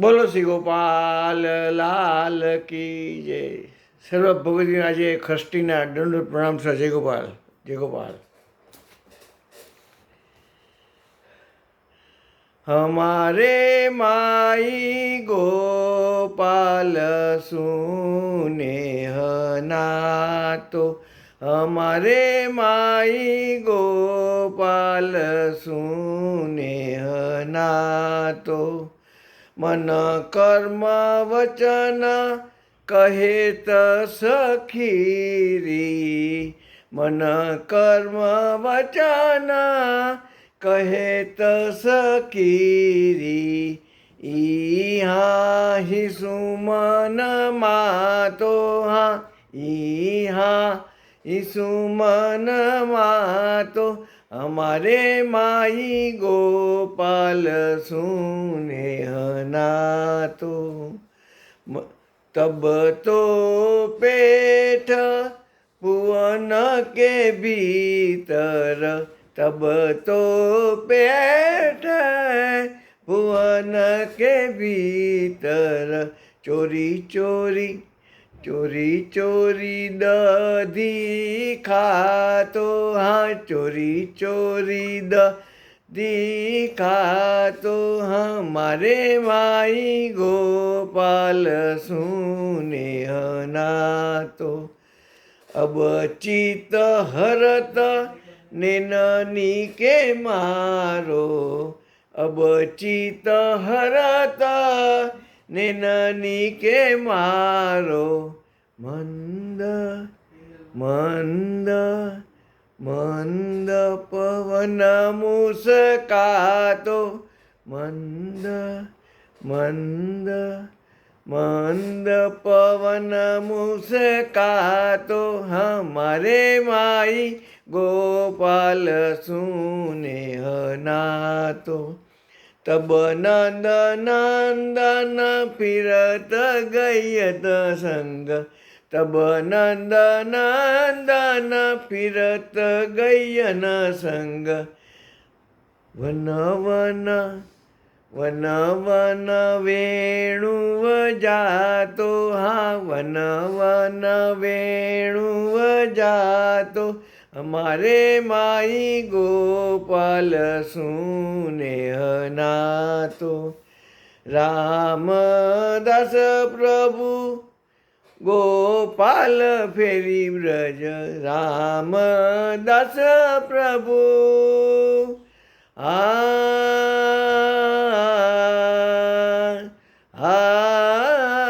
બોલો શ્રી ગોપાલ, લાલ કી જય. સર્વ ભગવતીના આજે ખષ્ટીના દંડ પ્રણામ છે. જય ગોપાલ જય ગોપાલ. હમારે માઈ ગોપાલ સુને હનાતો. હમારે માઈ ગોપાલ સુને હનાતો. મન કર્મ વચન કહેત સખીરી. મન કર્મ વચન કહેત સકીરી ઈહા હિ સુમન માતો હા. ઈહા હિ સુમન માતો અમારે માઈ ગોપાલ સુને હનાતો. તબ તો પેઠ પુવન કે ભીતર. તબ તો પેઠ ભુવન કે ભીતર. ચોરી ચોરી ચોરી ચોરી દધી ખાતો, હા, ચોરી ચોરી દધી ખાતો, હા, મારે માઈ ગોપાલ સુને હનાતો. અબચિત હરત નેનની કે મારો અબચિત હરત નેનની કે મારો મંદ મંદ મંદ પવન મુસકાતો. મંદ મંદ મંદ પવન મુસકાતો. હમારે માઈ ગોપાલ સુને હનાતો તબ નંદ નંદન ફિરત ગયત સંગ તબ નંદ નંદન ફિરત ગયન સંગ વન વન વન વન વેણુવ જાતો હા વન વન વેણુવ જાતો અમારે માઈ ગોપાલ સુને હનાતો રામદાસ પ્રભુ ગોપાલ ફેરી બ્રજ રામદાસ પ્રભુ આ આ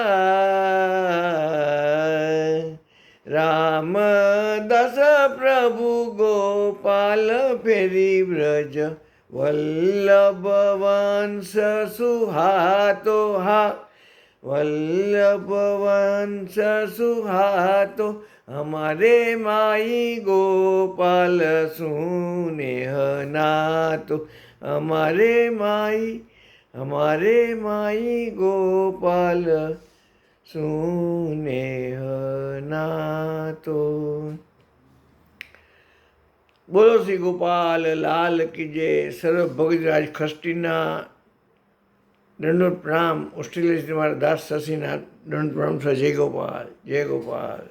પ્રભુ ગોપાલ ફેરી વ્રજ. વલ્લભ વંશ સુહાતો હા. વલ્લભ વંશ સુહાતો, અમારે માઈ ગોપાલ સુને હનાતો. અમારે માઈ અમારે માઈ ગોપાલ સુને હનાતો. બોલો શ્રી ગોપાલ, લાલ કી જય, સર્વ ભગતરાજ ખસ્ટીના દંડોત પ્રામ, ઓસ્ટ્રેલિયાથી મારા દાસ શશીના દંડ પ્રામ, જય ગોપાલ જય ગોપાલ.